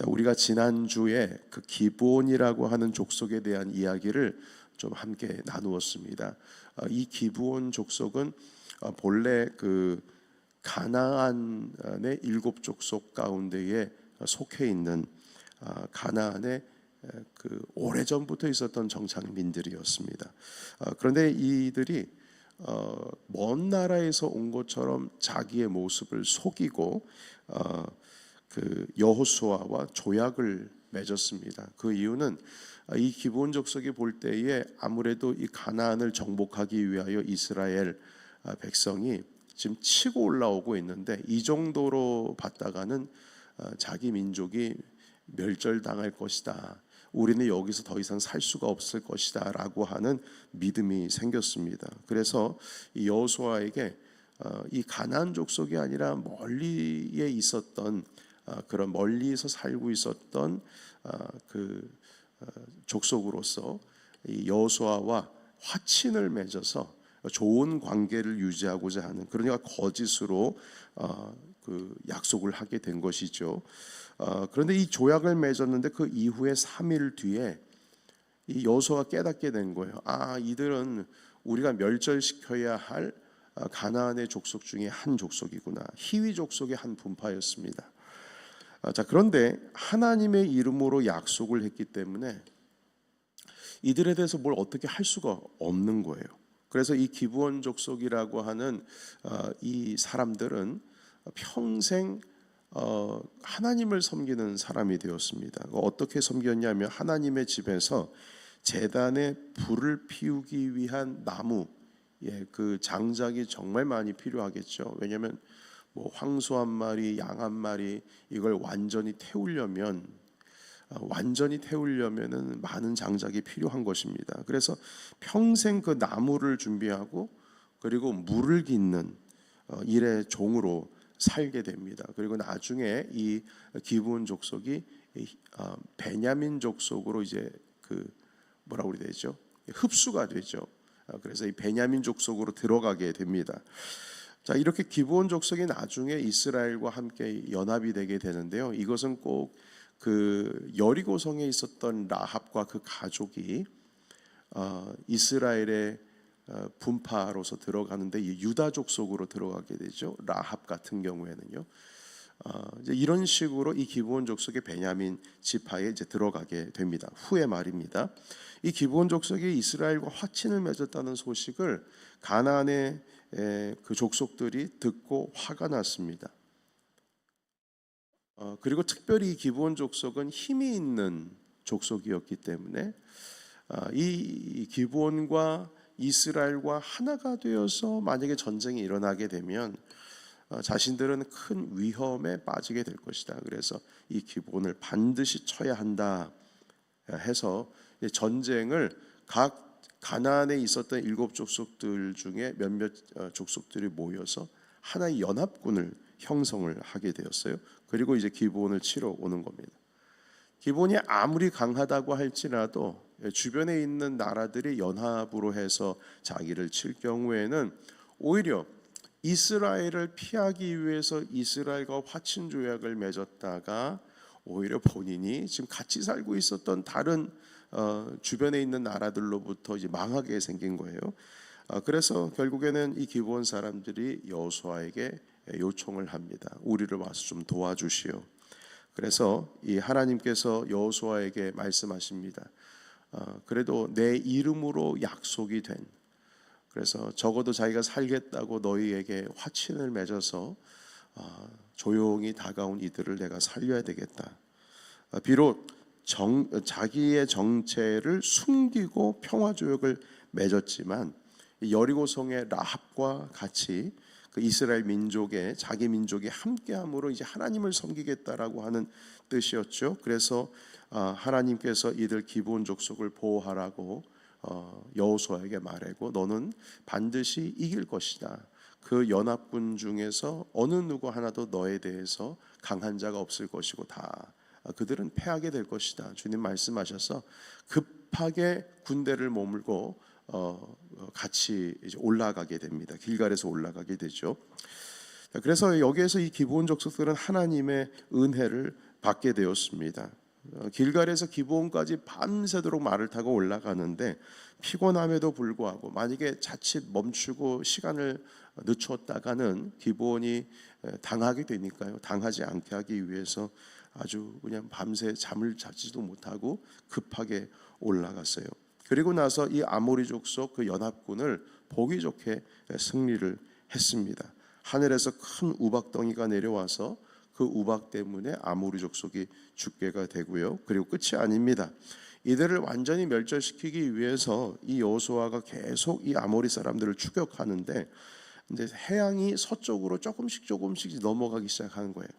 자, 우리가 지난주에 그 기브온이라고 하는 족속에 대한 이야기를 좀 함께 나누었습니다. 어, 이 기브온 족속은 어, 본래 그 가나안의 일곱 족속 가운데에 속해 있는 아, 가나안의 그 오래전부터 있었던 정착민들이었습니다. 아, 그런데 이들이 어, 먼 나라에서 온 것처럼 자기의 모습을 속이고 어, 그 여호수아와 조약을 맺었습니다. 그 이유는 이 기본 족속이 볼 때에 아무래도 이 가나안을 정복하기 위하여 이스라엘 아, 백성이 지금 치고 올라오고 있는데 이 정도로 봤다가는 어, 자기 민족이 멸절당할 것이다. 우리는 여기서 더 이상 살 수가 없을 것이다라고 하는 믿음이 생겼습니다. 그래서 이 여호수아에게 어, 이 가나안 족속이 아니라 멀리에 있었던 어, 그런 멀리에서 살고 있었던 그 족속으로서 이 여호수아와 화친을 맺어서 좋은 관계를 유지하고자 하는 그러니까 거짓으로 어, 그 약속을 하게 된 것이죠. 어, 그런데 이 조약을 맺었는데 그 이후에 3일 뒤에 이 여호수아가 깨닫게 된 거예요. 아 이들은 우리가 멸절시켜야 할 어, 가나안의 족속 중에 한 족속이구나. 히위 족속의 한 분파였습니다. 아, 자 그런데 하나님의 이름으로 약속을 했기 때문에 이들에 대해서 뭘 어떻게 할 수가 없는 거예요. 그래서 이 기부원 족속이라고 하는 어, 이 사람들은 평생 어, 하나님을 섬기는 사람이 되었습니다. 어떻게 섬겼냐면 하나님의 집에서 재단에 불을 피우기 위한 나무, 예, 그 장작이 정말 많이 필요하겠죠. 왜냐하면 뭐 황소 한 마리, 양 한 마리 이걸 완전히 태우려면 어, 완전히 태우려면은 많은 장작이 필요한 것입니다. 그래서 평생 그 나무를 준비하고 그리고 물을 깃는 어, 일의 종으로 살게 됩니다. 그리고 나중에 이 기브온 족속이 어, 베냐민 족속으로 이제 그 뭐라고 그래야 되죠? 흡수가 되죠. 그래서 이 베냐민 족속으로 들어가게 됩니다. 자 이렇게 기브온 족속이 나중에 이스라엘과 함께 연합이 되게 되는데요. 이것은 꼭 그 여리고 성에 있었던 라합과 그 가족이 어, 이스라엘의 어, 분파로서 들어가는데 유다 족 속으로 들어가게 되죠. 라합 같은 경우에는요. 어, 이제 이런 식으로 이 기브온 족속의 베냐민 지파에 이제 들어가게 됩니다. 후에 말입니다. 이 기브온 족속이 이스라엘과 화친을 맺었다는 소식을 가나안의 그 족속들이 듣고 화가 났습니다. 어, 그리고 특별히 기브온 족속은 힘이 있는 족속이었기 때문에 어, 이 기브온과 이스라엘과 하나가 되어서 만약에 전쟁이 일어나게 되면 어, 자신들은 큰 위험에 빠지게 될 것이다. 그래서 이 기본을 반드시 쳐야 한다 해서 전쟁을 각 가나안에 있었던 일곱 족속들 중에 몇몇 어, 족속들이 모여서 하나의 연합군을 형성을 하게 되었어요. 그리고 이제 기본을 치러 오는 겁니다. 기본이 아무리 강하다고 할지라도 주변에 있는 나라들이 연합으로 해서 자기를 칠 경우에는 오히려 이스라엘을 피하기 위해서 이스라엘과 화친 조약을 맺었다가 오히려 본인이 지금 같이 살고 있었던 다른 어, 주변에 있는 나라들로부터 이제 망하게 생긴 거예요. 어, 그래서 결국에는 이 기본 사람들이 여호수아에게 요청을 합니다. 우리를 와서 좀 도와주시오. 그래서 이 하나님께서 여호수아에게 말씀하십니다. 어, 그래도 내 이름으로 약속이 된 그래서 적어도 자기가 살겠다고 너희에게 화친을 맺어서 어, 조용히 다가온 이들을 내가 살려야 되겠다. 어, 비록 정, 자기의 정체를 숨기고 평화 조약을 맺었지만 여리고성의 라합과 같이 그 이스라엘 민족의 자기 민족이 함께함으로 이제 하나님을 섬기겠다라고 하는 뜻이었죠. 그래서 아, 하나님께서 이들 기본 족속을 보호하라고 어, 여호수아에게 말하고 너는 반드시 이길 것이다. 그 연합군 중에서 어느 누구 하나도 너에 대해서 강한 자가 없을 것이고 다 아, 그들은 패하게 될 것이다. 주님 말씀하셔서 급하게 군대를 머물고 어, 어, 같이 올라가게 됩니다. 길갈에서 올라가게 되죠. 그래서 여기에서 이 기본 족속들은 하나님의 은혜를 받게 되었습니다. 어, 길갈에서 기브온까지 밤새도록 말을 타고 올라가는데 피곤함에도 불구하고 만약에 자칫 멈추고 시간을 늦췄다가는 에, 당하게 되니까요. 당하지 않게 하기 위해서 아주 그냥 밤새 잠을 자지도 못하고 급하게 올라갔어요. 그리고 나서 이 아모리 족 속 그 연합군을 보기 좋게 승리를 했습니다. 하늘에서 큰 우박덩이가 내려와서 그 우박 때문에 아모리 족속이 죽게가 되고요. 그리고 끝이 아닙니다. 이들을 완전히 멸절시키기 위해서 이 여호수아가 계속 이 아모리 사람들을 추격하는데 이제 해양이 서쪽으로 조금씩 조금씩 넘어가기 시작하는 거예요.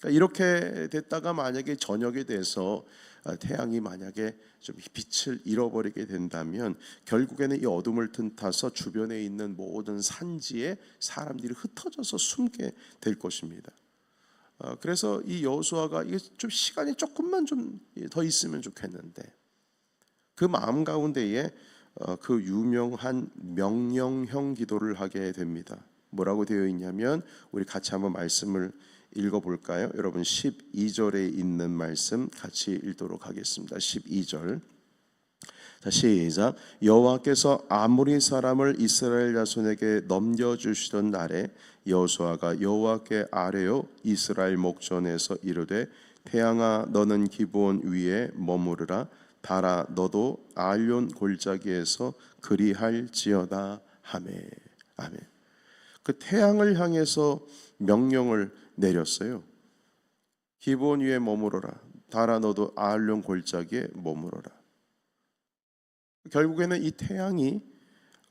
그러니까 이렇게 됐다가 만약에 저녁이 돼서 아, 태양이 만약에 좀 빛을 잃어버리게 된다면 결국에는 이 어둠을 틈타서 주변에 있는 모든 산지에 사람들이 흩어져서 숨게 될 것입니다. 어, 그래서 이 여호수아가 이게 좀 시간이 조금만 좀 더 있으면 좋겠는데 그 마음 가운데에 어, 그 유명한 명령형 기도를 하게 됩니다. 뭐라고 되어 있냐면 우리 같이 한번 말씀을 읽어볼까요? 여러분 12절에 있는 말씀 같이 읽도록 하겠습니다. 12절. 자 시작. 여호와께서 아무리 사람을 이스라엘 자손에게 넘겨주시던 날에 여호수아가 여호와께 아뢰어 이스라엘 목전에서 이르되 태양아 너는 기브온 위에 머무르라 달아 너도 알론 골짜기에서 그리할지어다 하메 아멘. 그 태양을 향해서 명령을 내렸어요. 기본 위에 머무러라. 달아 너도 아알룡 골짜기에 머무러라. 결국에는 이 태양이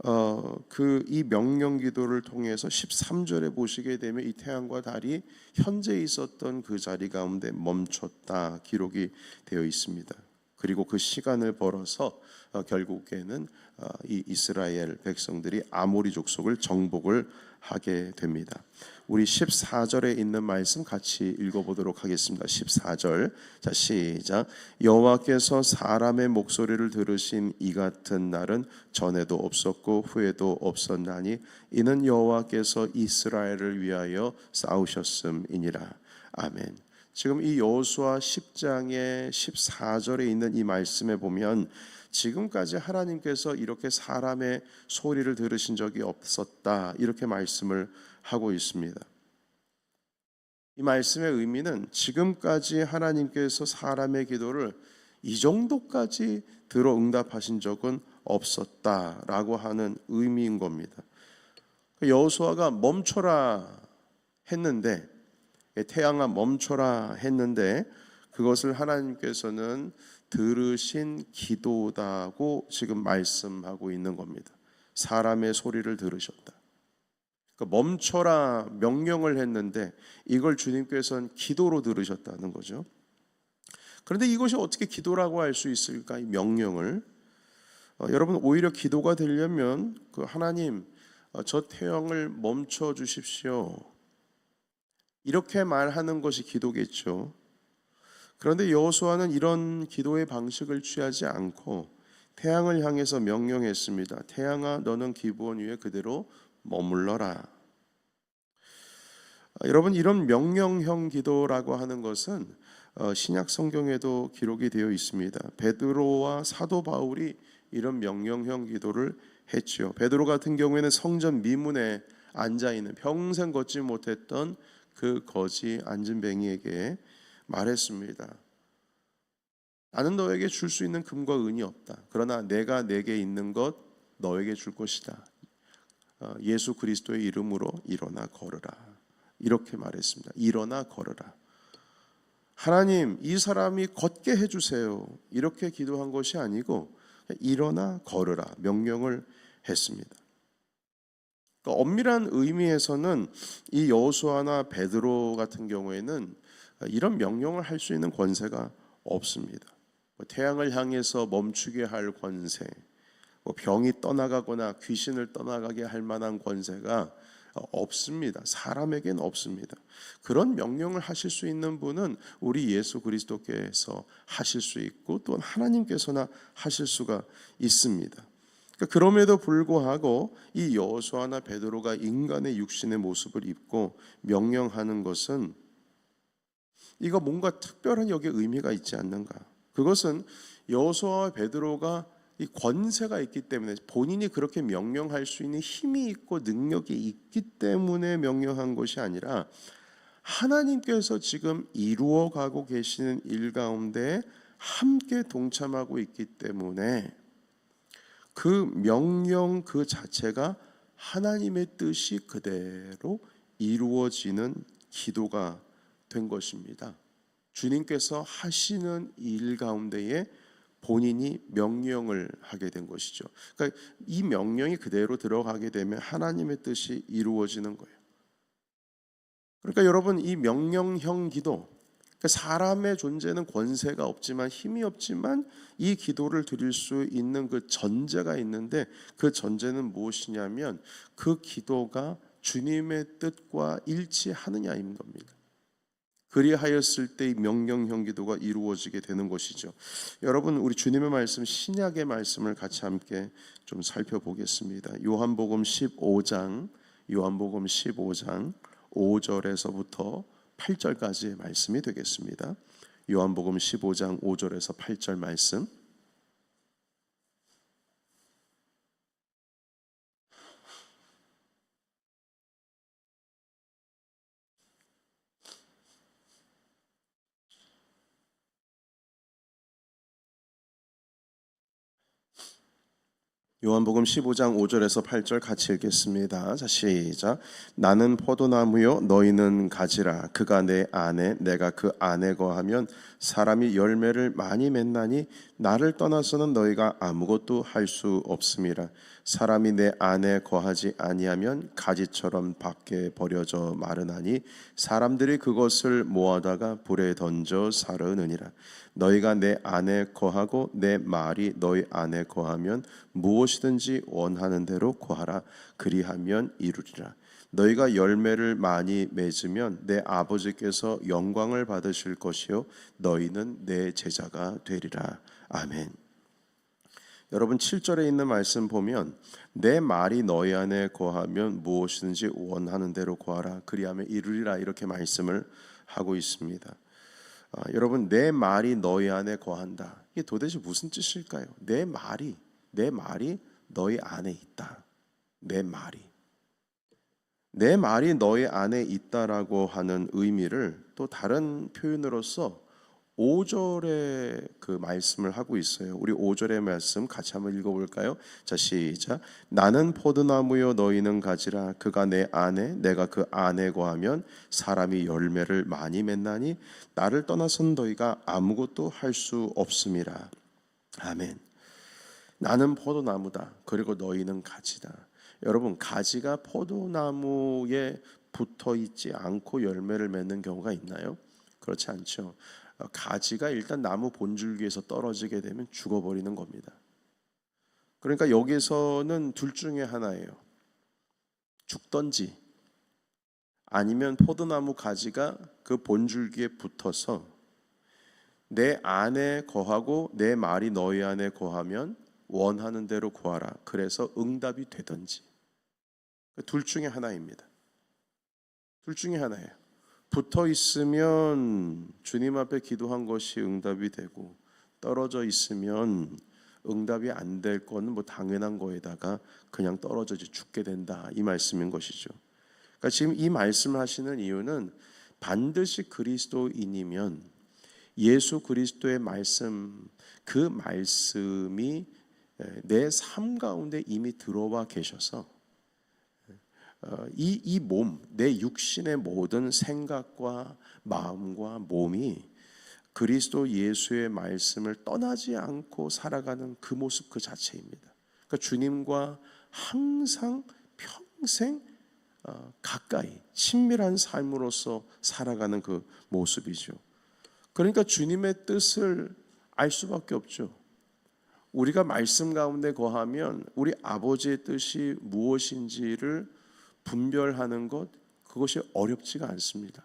어, 그 이 명령 기도를 통해서 13절에 보시게 되면 이 태양과 달이 현재 있었던 그 자리 가운데 멈췄다 기록이 되어 있습니다. 그리고 그 시간을 벌어서 어, 결국에는 어, 이 이스라엘 백성들이 아모리 족속을 정복을 하게 됩니다. 우리 14절에 있는 말씀 같이 읽어보도록 하겠습니다. 14절. 자, 시작. 여호와께서 사람의 목소리를 들으신 이 같은 날은 전에도 없었고 후에도 없었나니 이는 여호와께서 이스라엘을 위하여 싸우셨음이니라. 아멘. 지금 이 여호수아 10장의 14절에 있는 이 말씀에 보면 지금까지 하나님께서 이렇게 사람의 소리를 들으신 적이 없었다. 이렇게 말씀을 하고 있습니다. 이 말씀의 의미는 지금까지 하나님께서 사람의 기도를 이 정도까지 들어 응답하신 적은 없었다라고 하는 의미인 겁니다. 여호수아가 멈춰라 했는데 태양아 멈춰라 했는데 그것을 하나님께서는 들으신 기도다고 지금 말씀하고 있는 겁니다. 사람의 소리를 들으셨다. 그러니까 멈춰라 명령을 했는데 이걸 주님께서는 기도로 들으셨다는 거죠. 그런데 이것이 어떻게 기도라고 할 수 있을까? 이 명령을 어, 여러분 오히려 기도가 되려면 그 하나님 어, 저 태양을 멈춰 주십시오. 이렇게 말하는 것이 기도겠죠. 그런데 여호수아는 이런 기도의 방식을 취하지 않고 태양을 향해서 명령했습니다. 태양아 너는 기부원 위에 그대로 머물러라. 아, 여러분 이런 명령형 기도라고 하는 것은 어, 신약 성경에도 기록이 되어 있습니다. 베드로와 사도 바울이 이런 명령형 기도를 했죠. 베드로 같은 경우에는 성전 미문에 앉아 있는 평생 걷지 못했던 그 거지 안진뱅이에게 말했습니다. 나는 너에게 줄 수 있는 금과 은이 없다. 그러나 내가 내게 있는 것 너에게 줄 것이다. 어, 예수 그리스도의 이름으로 일어나 걸으라. 이렇게 말했습니다. 일어나 걸으라. 하나님, 이 사람이 걷게 해주세요. 이렇게 기도한 것이 아니고 일어나 걸으라 명령을 했습니다. 그러니까 엄밀한 의미에서는 이 여호수아나 베드로 같은 경우에는 이런 명령을 할 수 있는 권세가 없습니다. 뭐 태양을 향해서 멈추게 할 권세, 뭐 병이 떠나가거나 귀신을 떠나가게 할 만한 권세가 없습니다. 사람에겐 없습니다. 그런 명령을 하실 수 있는 분은 우리 예수 그리스도께서 하실 수 있고 또 하나님께서나 하실 수가 있습니다. 그러니까 그럼에도 불구하고 이 여호수아나 베드로가 인간의 육신의 모습을 입고 명령하는 것은 이거 뭔가 특별한 여기 의미가 있지 않는가? 그것은 여호수아와 베드로가 이 권세가 있기 때문에 본인이 그렇게 명령할 수 있는 힘이 있고 능력이 있기 때문에 명령한 것이 아니라 하나님께서 지금 이루어 가고 계시는 일 가운데 함께 동참하고 있기 때문에 그 명령 그 자체가 하나님의 뜻이 그대로 이루어지는 기도가 된 것입니다. 주님께서 하시는 일 가운데에 본인이 명령을 하게 된 것이죠. 그러니까 이 명령이 그대로 들어가게 되면 하나님의 뜻이 이루어지는 거예요. 그러니까 여러분 이 명령형 기도 그러니까 사람의 존재는 권세가 없지만 힘이 없지만 이 기도를 드릴 수 있는 그 전제가 있는데 그 전제는 무엇이냐면 그 기도가 주님의 뜻과 일치하느냐인 겁니다. 그리하였을 때 이 명령형 기도가 이루어지게 되는 것이죠. 여러분 우리 주님의 말씀 신약의 말씀을 같이 함께 좀 살펴보겠습니다. 요한복음 15장 요한복음 15장 5절에서부터 8절까지의 말씀이 되겠습니다. 요한복음 15장 5절에서 8절 말씀 요한복음 15장 5절에서 8절 같이 읽겠습니다. 자 시작. 나는 포도나무요 너희는 가지라. 그가 내 안에 내가 그 안에 거하면 사람이 열매를 많이 맺나니 나를 떠나서는 너희가 아무것도 할 수 없음이라. 사람이 내 안에 거하지 아니하면 가지처럼 밖에 버려져 마르나니 사람들이 그것을 모아다가 불에 던져 사르느니라. 너희가 내 안에 거하고 내 말이 너희 안에 거하면 무엇이든지 원하는 대로 구하라 그리하면 이루리라 너희가 열매를 많이 맺으면 내 아버지께서 영광을 받으실 것이요 너희는 내 제자가 되리라 아멘. 여러분 7절에 있는 말씀 보면 내 말이 너희 안에 거하면 무엇이든지 원하는 대로 구하라 그리하면 이루리라 이렇게 말씀을 하고 있습니다. 아, 여러분 내 말이 너희 안에 거한다. 이게 도대체 무슨 뜻일까요? 내 말이 내 말이 너희 안에 있다. 내 말이 내 말이 너희 안에 있다라고 하는 의미를 또 다른 표현으로서 5절의 그 말씀을 하고 있어요. 우리 5절의 말씀 같이 한번 읽어 볼까요? 자, 시작. 나는 포도나무요 너희는 가지라 그가 내 안에 내가 그 안에 거하면 사람이 열매를 많이 맺나니 나를 떠나선 너희가 아무것도 할 수 없음이라. 아멘. 나는 포도나무다. 그리고 너희는 가지다. 여러분, 가지가 포도나무에 붙어 있지 않고 열매를 맺는 경우가 있나요? 그렇지 않죠. 어, 가지가 일단 나무 본줄기에서 떨어지게 되면 죽어버리는 겁니다. 그러니까 여기서는 둘 중에 하나예요. 죽던지 아니면 포도나무 가지가 그 본줄기에 붙어서 내 안에 거하고 내 말이 너희 안에 거하면 원하는 대로 구하라. 그래서 응답이 되든지 둘 중에 하나입니다. 둘 중에 하나예요. 붙어 있으면 주님 앞에 기도한 것이 응답이 되고 떨어져 있으면 응답이 안 될 거는 뭐 당연한 거에다가 그냥 떨어져 죽게 된다 이 말씀인 것이죠. 그러니까 지금 이 말씀을 하시는 이유는 반드시 그리스도인이면 예수 그리스도의 말씀 그 말씀이 내 삶 가운데 이미 들어와 계셔서 어, 이, 이 몸, 내 육신의 모든 생각과 마음과 몸이 그리스도 예수의 말씀을 떠나지 않고 살아가는 그 모습 그 자체입니다. 그러니까 주님과 항상 평생 어, 가까이 친밀한 삶으로서 살아가는 그 모습이죠. 그러니까 주님의 뜻을 알 수밖에 없죠. 우리가 말씀 가운데 거하면 우리 아버지의 뜻이 무엇인지를 분별하는 것 그것이 어렵지가 않습니다.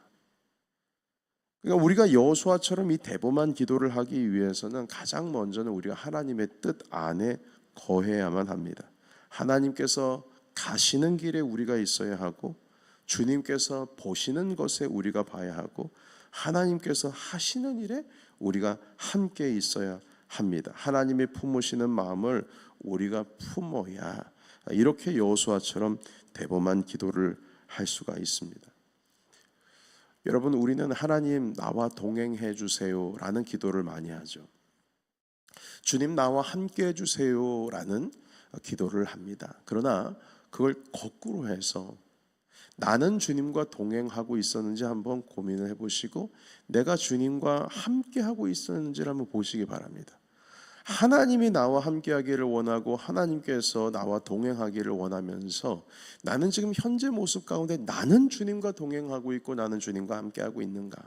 그러니까 우리가 여호수아처럼 이 대범한 기도를 하기 위해서는 가장 먼저는 우리가 하나님의 뜻 안에 거해야만 합니다. 하나님께서 가시는 길에 우리가 있어야 하고 주님께서 보시는 것에 우리가 봐야 하고 하나님께서 하시는 일에 우리가 함께 있어야 합니다. 하나님이 품으시는 마음을 우리가 품어야 이렇게 여호수아처럼 대범한 기도를 할 수가 있습니다. 여러분 우리는 하나님 나와 동행해 주세요라는 기도를 많이 하죠. 주님 나와 함께 해 주세요라는 기도를 합니다. 그러나 그걸 거꾸로 해서 나는 주님과 동행하고 있었는지 한번 고민을 해 보시고 내가 주님과 함께 하고 있었는지를 한번 보시기 바랍니다. 하나님이 나와 함께 하기를 원하고 하나님께서 나와 동행하기를 원하면서 나는 지금 현재 모습 가운데 나는 주님과 동행하고 있고 나는 주님과 함께 하고 있는가?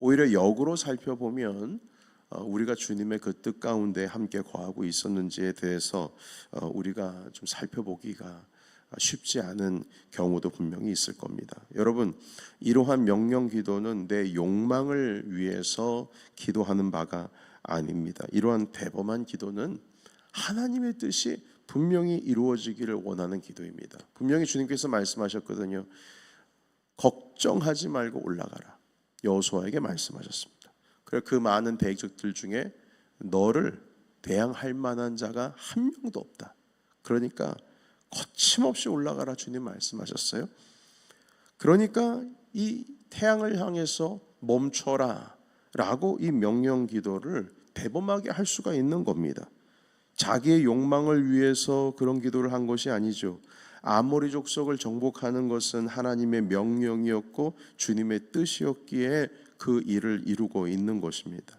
오히려 역으로 살펴보면 어, 우리가 주님의 그 뜻 가운데 함께 거하고 있었는지에 대해서 어, 우리가 좀 살펴보기가 쉽지 않은 경우도 분명히 있을 겁니다. 여러분, 이러한 명령 기도는 내 욕망을 위해서 기도하는 바가 아닙니다. 이러한 대범한 기도는 하나님의 뜻이 분명히 이루어지기를 원하는 기도입니다. 분명히 주님께서 말씀하셨거든요. 걱정하지 말고 올라가라. 여호수아에게 말씀하셨습니다. 그래 그 많은 대적들 중에 너를 대항할 만한 자가 한 명도 없다. 그러니까 거침없이 올라가라 주님 말씀하셨어요. 그러니까 이 태양을 향해서 멈춰라 라고 이 명령 기도를 대범하게 할 수가 있는 겁니다. 자기의 욕망을 위해서 그런 기도를 한 것이 아니죠. 아모리 족속을 정복하는 것은 하나님의 명령이었고 주님의 뜻이었기에 그 일을 이루고 있는 것입니다.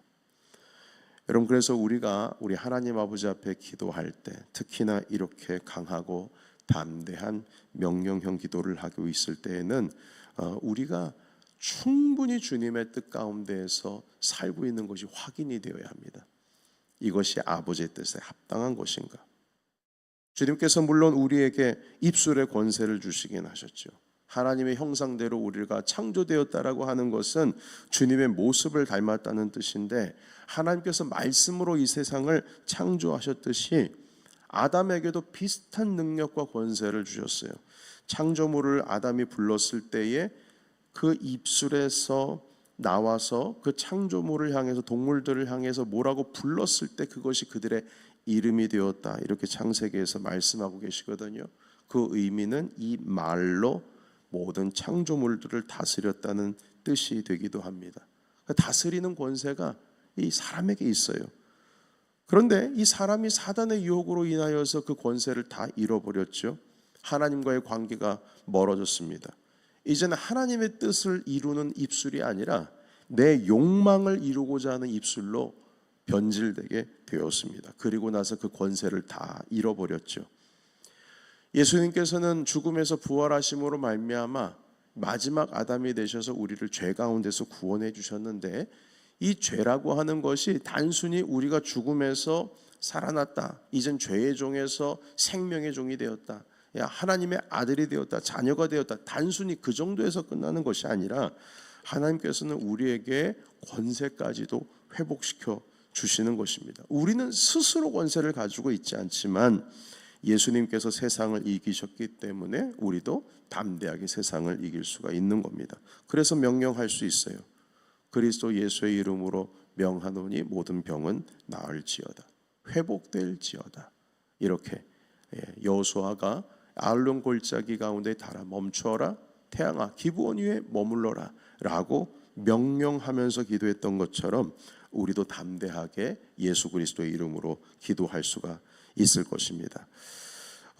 여러분 그래서 우리가 우리 하나님 아버지 앞에 기도할 때 특히나 이렇게 강하고 담대한 명령형 기도를 하고 있을 때에는 어, 우리가 충분히 주님의 뜻 가운데에서 살고 있는 것이 확인이 되어야 합니다. 이것이 아버지의 뜻에 합당한 것인가? 주님께서 물론 우리에게 입술의 권세를 주시긴 하셨죠. 하나님의 형상대로 우리가 창조되었다라고 하는 것은 주님의 모습을 닮았다는 뜻인데 하나님께서 말씀으로 이 세상을 창조하셨듯이 아담에게도 비슷한 능력과 권세를 주셨어요. 창조물을 아담이 불렀을 때에 그 입술에서 나와서 그 창조물을 향해서 동물들을 향해서 뭐라고 불렀을 때 그것이 그들의 이름이 되었다. 이렇게 창세기에서 말씀하고 계시거든요. 그 의미는 이 말로 모든 창조물들을 다스렸다는 뜻이 되기도 합니다. 다스리는 권세가 이 사람에게 있어요. 그런데 이 사람이 사단의 유혹으로 인하여서 그 권세를 다 잃어버렸죠. 하나님과의 관계가 멀어졌습니다. 이제는 하나님의 뜻을 이루는 입술이 아니라 내 욕망을 이루고자 하는 입술로 변질되게 되었습니다. 그리고 나서 그 권세를 다 잃어버렸죠. 예수님께서는 죽음에서 부활하심으로 말미암아 마지막 아담이 되셔서 우리를 죄 가운데서 구원해 주셨는데 이 죄라고 하는 것이 단순히 우리가 죽음에서 살아났다. 이젠 죄의 종에서 생명의 종이 되었다. 야, 하나님의 아들이 되었다. 자녀가 되었다. 단순히 그 정도에서 끝나는 것이 아니라 하나님께서는 우리에게 권세까지도 회복시켜 주시는 것입니다. 우리는 스스로 권세를 가지고 있지 않지만 예수님께서 세상을 이기셨기 때문에 우리도 담대하게 세상을 이길 수가 있는 겁니다. 그래서 명령할 수 있어요. 그리스도 예수의 이름으로 명하노니 모든 병은 나을지어다. 회복될지어다. 이렇게 예, 여호수아가 알론 골짜기 가운데 달아 멈춰라 태양아 기부원 위에 머물러라 라고 명령하면서 기도했던 것처럼 우리도 담대하게 예수 그리스도의 이름으로 기도할 수가 있을 것입니다.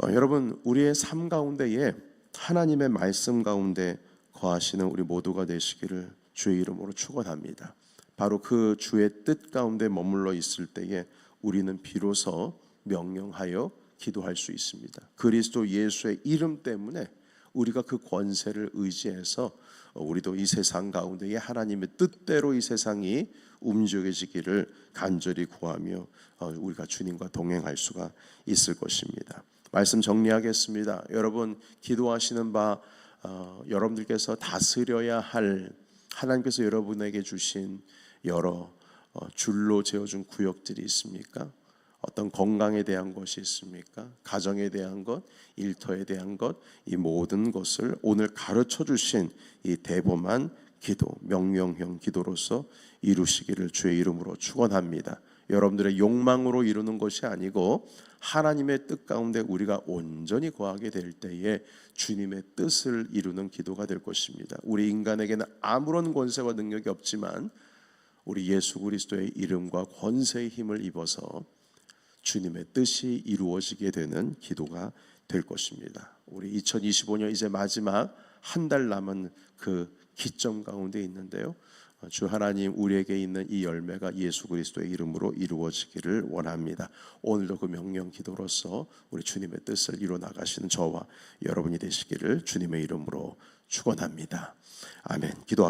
어, 여러분 우리의 삶 가운데에 하나님의 말씀 가운데 거하시는 우리 모두가 되시기를 주의 이름으로 축원합니다. 바로 그 주의 뜻 가운데 머물러 있을 때에 우리는 비로소 명령하여 기도할 수 있습니다. 그리스도 예수의 이름 때문에 우리가 그 권세를 의지해서 우리도 이 세상 가운데에 하나님의 뜻대로 이 세상이 움직여지기를 간절히 구하며 어, 우리가 주님과 동행할 수가 있을 것입니다. 말씀 정리하겠습니다. 여러분 기도하시는 바 어, 여러분들께서 다스려야 할 하나님께서 여러분에게 주신 여러 어, 줄로 재어준 구역들이 있습니까? 어떤 건강에 대한 것이 있습니까? 가정에 대한 것, 일터에 대한 것, 이 모든 것을 오늘 가르쳐 주신 이 대범한 기도, 명령형 기도로서 이루시기를 주의 이름으로 축원합니다. 여러분들의 욕망으로 이루는 것이 아니고 하나님의 뜻 가운데 우리가 온전히 거하게 될 때에 주님의 뜻을 이루는 기도가 될 것입니다. 우리 인간에게는 아무런 권세와 능력이 없지만 우리 예수 그리스도의 이름과 권세의 힘을 입어서 주님의 뜻이 이루어지게 되는 기도가 될 것입니다. 우리 2025년 이제 마지막 한 달 남은 그 기점 가운데 있는데요. 주 하나님 우리에게 있는 이 열매가 예수 그리스도의 이름으로 이루어지기를 원합니다. 오늘도 그 명령 기도로서 우리 주님의 뜻을 이루어 나가시는 저와 여러분이 되시기를 주님의 이름으로 축원합니다. 아멘. 기도